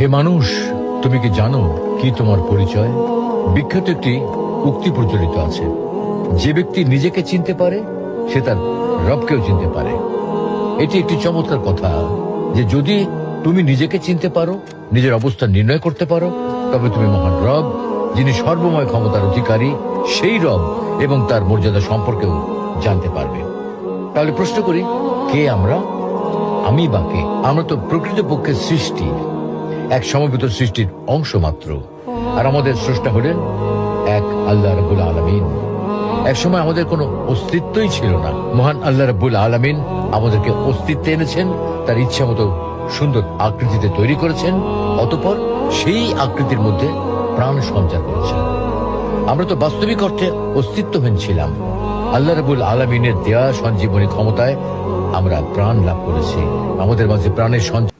হে মানুষ, তুমি কি জানো কি তোমার পরিচয়? বিখ্যাত একটি উক্তি প্রচলিত আছে। যে ব্যক্তি নিজেকে চিনতে পারে, সে তার রবকেও চিনতে পারে। এটি একটি চমৎকার কথা যে যদি তুমি নিজেকে চিনতে পারো, নিজের অবস্থান নির্ণয় করতে পারো, তবে তুমি মহান রব, যিনি সর্বময় ক্ষমতার অধিকারী, সেই রব এবং তার মর্যাদা সম্পর্কেও জানতে পারবে। তাহলে প্রশ্ন করি, কে আমরা? আমি বা কে? আমরা তো প্রকৃতপক্ষে সৃষ্টি। এক সমবেত সৃষ্টির অংশ মাত্র। আর আমাদের স্রষ্টা হলেন এক আল্লাহ রবুল আলমিন। এক সময় আমাদের কোনো অস্তিত্বই ছিল না। মহান আল্লাহ রবুল আলমিন আমাদেরকে অস্তিত্বে এনেছেন, তার ইচ্ছা মতো সুন্দর আকৃতিতে তৈরি করেছেন, অতপর সেই আকৃতির মধ্যে প্রাণ সঞ্চার করেছেন। আমরা তো বাস্তবিক অর্থে অস্তিত্বহীন ছিলাম। আল্লাহ রবুল আলমিনের দেয়া সঞ্জীবনী ক্ষমতায় আমরা প্রাণ লাভ করেছি। আমাদের মাঝে প্রাণের সঞ্চার